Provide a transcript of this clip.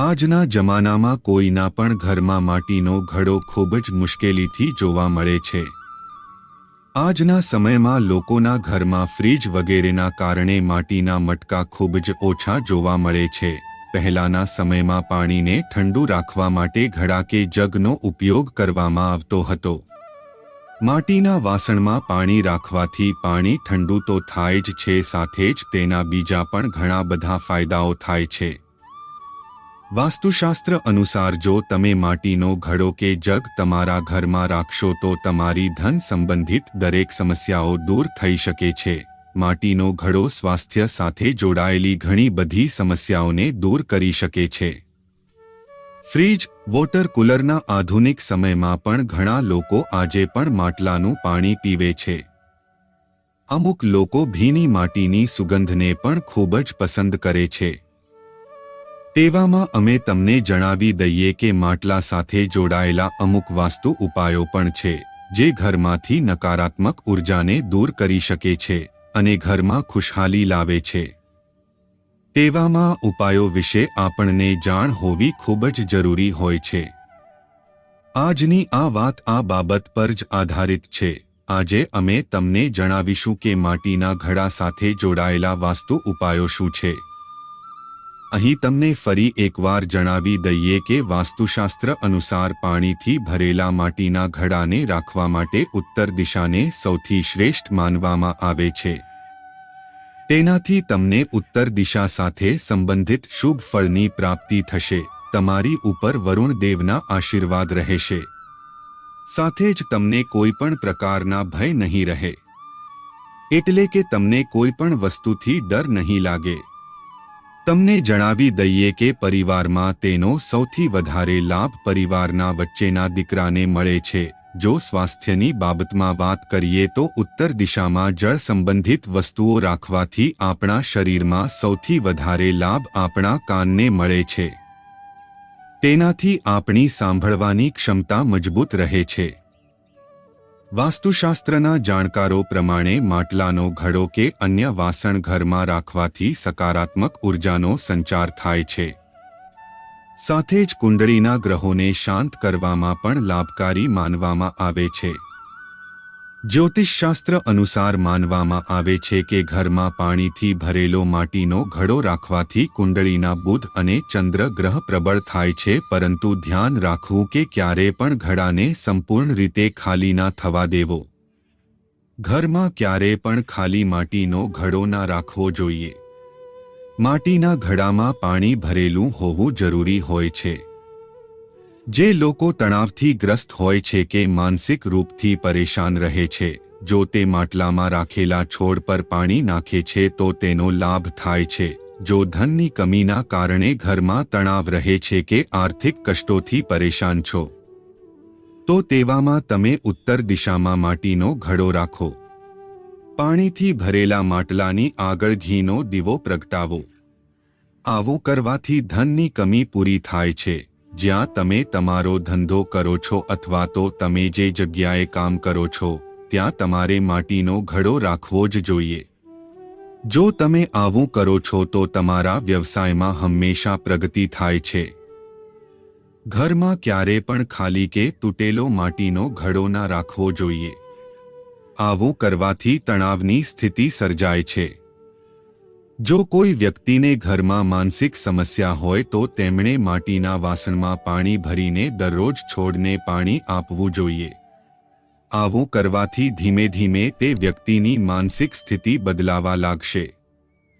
આજના જમાનામાં કોઈના પણ ઘરમાં માટીનો ઘડો ખૂબ જ મુશ્કેલીથી જોવા મળે છે. આજના સમયમાં લોકોના ઘરમાં ફ્રીજ વગેરેના કારણે માટીના મટકા ખૂબ જ ઓછા જોવા મળે છે. પહેલાના સમયમાં પાણીને ઠંડુ રાખવા માટે ઘડા કે જગનો ઉપયોગ કરવામાં આવતો હતો. માટીના વાસણમાં પાણી રાખવાથી પાણી ઠંડુ તો થાય જ છે, સાથે જ તેના બીજા પણ ઘણા બધા ફાયદાઓ થાય છે. વાસ્તુશાસ્ત્ર અનુસાર જો તમે માટીનો ઘડો કે જગ તમારા ઘરમાં રાખશો તો તમારી ધન સંબંધિત દરેક સમસ્યાઓ દૂર થઈ શકે છે. માટીનો ઘડો સ્વાસ્થ્ય સાથે જોડાયેલી ઘણી બધી સમસ્યાઓને દૂર કરી શકે છે. ફ્રીજ, વોટર કુલરના આધુનિક સમયમાં પણ ઘણા લોકો આજે પણ માટલાનું પાણી પીવે છે. અમુક લોકો ભીની માટીની સુગંધને પણ ખૂબ જ પસંદ કરે છે. તેવામાં અમે તમને જણાવી દઈએ કે માટલા સાથે જોડાયેલા અમુક વાસ્તુ ઉપાયો પણ છે, જે ઘરમાંથી નકારાત્મક ઉર્જાને દૂર કરી શકે છે અને ઘરમાં ખુશહાલી લાવે છે. તેવામાં ઉપાયો વિશે આપણને જાણ હોવી ખૂબ જ જરૂરી હોય છે. આજની આ વાત આ બાબત પર જ આધારિત છે. આજે અમે તમને જણાવીશું કે માટીના ઘડા સાથે જોડાયેલા વાસ્તુ ઉપાયો શું છે. અહીં તમને ફરી એકવાર જણાવી દઈએ કે વાસ્તુશાસ્ત્ર અનુસાર પાણીથી ભરેલા માટીના ઘડાને રાખવા માટે ઉત્તર દિશાને સૌથી શ્રેષ્ઠ માનવામાં આવે છે. તેનાથી તમને ઉત્તર દિશા સાથે સંબંધિત શુભ ફળની પ્રાપ્તિ થશે. તમારી ઉપર વરુણ દેવના આશીર્વાદ રહેશે. સાથે જ તમને કોઈ પણ પ્રકારના ભય નહીં રહે. એટલે કે તમને કોઈ પણ વસ્તુથી ડર નહીં લાગે. તમને જણાવી દઈએ કે પરિવારમાં તેનો સૌથી વધારે લાભ પરિવારના વચ્ચેના દીકરાને મળે છે. જો સ્વાસ્થ્યની બાબતમાં વાત કરીએ તો ઉત્તર દિશામાં જળ સંબંધિત વસ્તુઓ રાખવાથી આપણા શરીરમાં સૌથી વધારે લાભ આપણા કાનને મળે છે. તેનાથી આપણી સાંભળવાની ક્ષમતા મજબૂત રહે છે. વાસ્તુશાસ્ત્રના જાણકારો પ્રમાણે માટલાનો ઘડો કે અન્ય વાસણ ઘરમાં રાખવાથી સકારાત્મક ઉર્જાનો સંચાર થાય છે. સાથે જ કુંડળીના ગ્રહોને શાંત કરવામાં પણ લાભકારી માનવામાં આવે છે. જ્યોતિષશાસ્ત્ર અનુસાર માનવામાં આવે છે કે ઘરમાં પાણીથી ભરેલો માટીનો ઘડો રાખવાથી કુંડળીના બુધ અને ચંદ્ર ગ્રહ પ્રબળ થાય છે, પરંતુ ધ્યાન રાખવું કે ક્યારે પણ ઘડાને સંપૂર્ણ રીતે ખાલી ના થવા દેવો. ઘરમાં ક્યારે પણ ખાલી માટીનો ઘડો ના રાખવો જોઈએ. માટીના ઘડામાં પાણી ભરેલું હોવું જરૂરી હોય છે. જે લોકો તણાવથી ગ્રસ્ત હોય છે કે માનસિક રૂપથી પરેશાન રહે છે, જો તે માટલામાં રાખેલા છોડ પર પાણી નાખે છે તો તેનો લાભ થાય છે. જો ધનની કમીના કારણે ઘરમાં તણાવ રહે છે કે આર્થિક કષ્ટોથી પરેશાન છો, તો તેવામાં તમે ઉત્તર દિશામાં માટીનો ઘડો રાખો. પાણીથી ભરેલા માટલાની આગળ ઘીનો દીવો પ્રગટાવો. આવો કરવાથી ધનની કમી પૂરી થાય છે. જ્યાં તમે તમારો ધંધો કરો છો અથવા તો તમે જે જગ્યાએ કામ કરો છો, ત્યાં તમારે માટીનો ઘડો રાખવો જ જોઈએ. જો તમે આવું કરો છો તો તમારા વ્યવસાયમાં હંમેશા પ્રગતિ થાય છે. ઘરમાં ક્યારે પણ ખાલી કે તૂટેલો માટીનો ઘડો ના રાખવો જોઈએ. આવું કરવાથી તણાવની સ્થિતિ સર્જાય છે. જો કોઈ વ્યક્તિને ઘરમાં માનસિક સમસ્યા હોય તો તેમણે માટીના વાસણમાં પાણી ભરીને દરરોજ છોડને પાણી આપવું જોઈએ. આવું કરવાથી ધીમે ધીમે તે વ્યક્તિની માનસિક સ્થિતિ બદલાવા લાગશે.